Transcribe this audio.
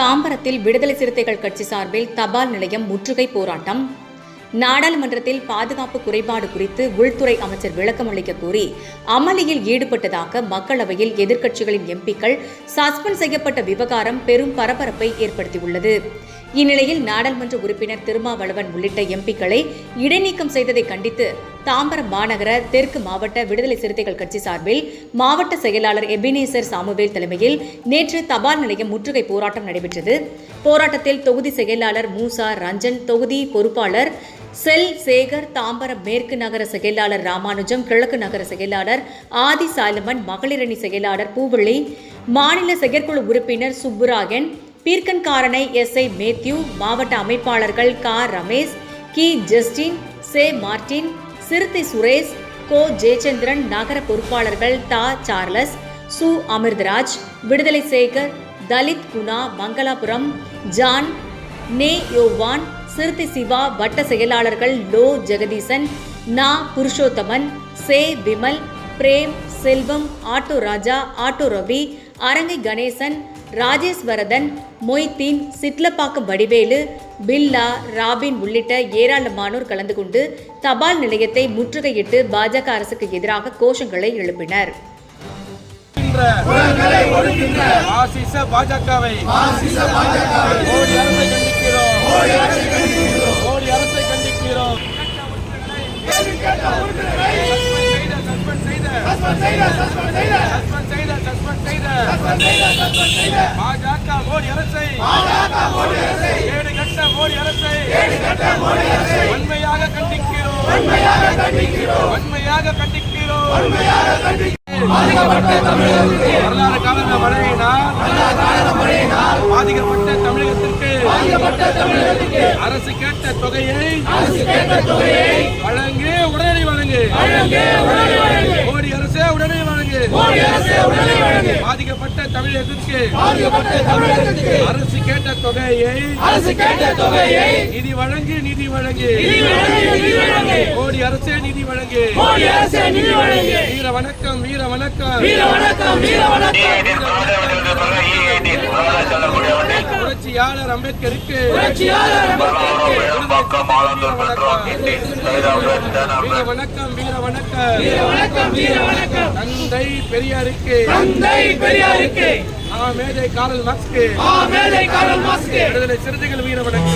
தாம்பரத்தில் விடுதலை சிறுத்தைகள் கட்சி சார்பில் தபால் நிலையம் முற்றுகை போராட்டம். நாடாளுமன்றத்தில் பாதுகாப்பு குறைபாடு குறித்து உள்துறை அமைச்சர் விளக்கம் அளிக்க கோரி அமளியில் ஈடுபட்டதாக மக்களவையில் எதிர்க்கட்சிகளின் எம்பிக்கள் சஸ்பெண்ட் செய்யப்பட்ட விவகாரம் பெரும் பரபரப்பை ஏற்படுத்தியுள்ளது. இந்நிலையில் நாடாளுமன்ற உறுப்பினர் திருமாவளவன் உள்ளிட்ட எம்பிக்களை இடைநீக்கம் செய்ததை கண்டித்து தாம்பரம் மாநகர தெற்கு மாவட்ட விடுதலை சிறுத்தைகள் கட்சி சார்பில் மாவட்ட செயலாளர் எபினேசர் சாமுவேல் தலைமையில் நேற்று தபால் நிலையம் முற்றுகை போராட்டம் நடைபெற்றது. போராட்டத்தில் தொகுதி செயலாளர் மூசா ரஞ்சன் தொகுதி பொறுப்பாளர் செல் சேகர் தாம்பரம் மேற்கு நகர செயலாளர் ராமானுஜம் கிழக்கு நகர செயலாளர் ஆதி சாலமன் மகளிரணி செயலாளர் பூவள்ளி மாநில செயற்குழு உறுப்பினர் சுப்புராயன் பீர்க்கன்காரனை எஸ். ஐ. மேத்யூ மாவட்ட அமைப்பாளர்கள் கா. ரமேஷ் கி. ஜஸ்டின் சே. மார்டின் சிறுத்தை சுரேஷ் கோ. ஜெயச்சந்திரன் நகர பொறுப்பாளர்கள் தா. சார்லஸ் சு. அமிர்தராஜ் விடுதலை சேகர் தலித் குணா மங்களாபுரம் ஜான் நே. யோவான் சிறுத்தை சிவா வட்ட செயலாளர்கள் லோ. ஜெகதீசன் நா. புருஷோத்தமன் சே. Vimal Prem Selvam auto Raja auto Ravi Arangai Ganesan Rajesh Varadhan Moideen Chitlapakkam Vadivelu Billa Robin உள்ளிட்ட ஏராளமானோர் கலந்து கொண்டு தபால் நிலையத்தை முற்றுகையிட்டு பாஜக அரசுக்கு எதிராக கோஷங்களை எழுப்பினர். பாஜகவை. சஸ்பெண்ட் செய்த சஸ்பெண்ட் செய்த. பாஜக மோடி அரசை. ஏடு கட்ட மோடி அரசை. வன்மையாக கண்டிக்கிறோம். வன்மையாக கண்டிக்கிறோம். வரலாறு கால மழையினால் பாதிக்கப்பட்ட தமிழகத்திற்கு. அரசு கேட்ட தொகையை வழங்கு உடனடி வழங்கு. மோடி அரசே உடனடி வழங்கு. பாதிக்கப்பட்ட தமிழகத்திற்கு அரசு கேட்ட தொகையை அரசு கேட்ட தொகையை நிதி வழங்கு நிதி வழங்கு. மோடி அரசே நிதி வழங்கு. மோடி அரசு நிதி வழங்கி. வீர வணக்கம் வீர வணக்கம். வீர வணக்கம் வீர வணக்கம். புரட்சியாளர் அம்பேத்கருக்கு வீர வணக்கம் வீர வணக்கம். வீர வணக்கம் வீர வணக்கம். தந்தை பெரியாருக்கு தந்தை பெரியாருக்கு. ஆ மேதை காரல் மார்க்ஸ்க்கு ஆ மேதை காரல் மாஸ்க்கு. விடுதலை சிறுத்தைகள் வீர வணக்கம்.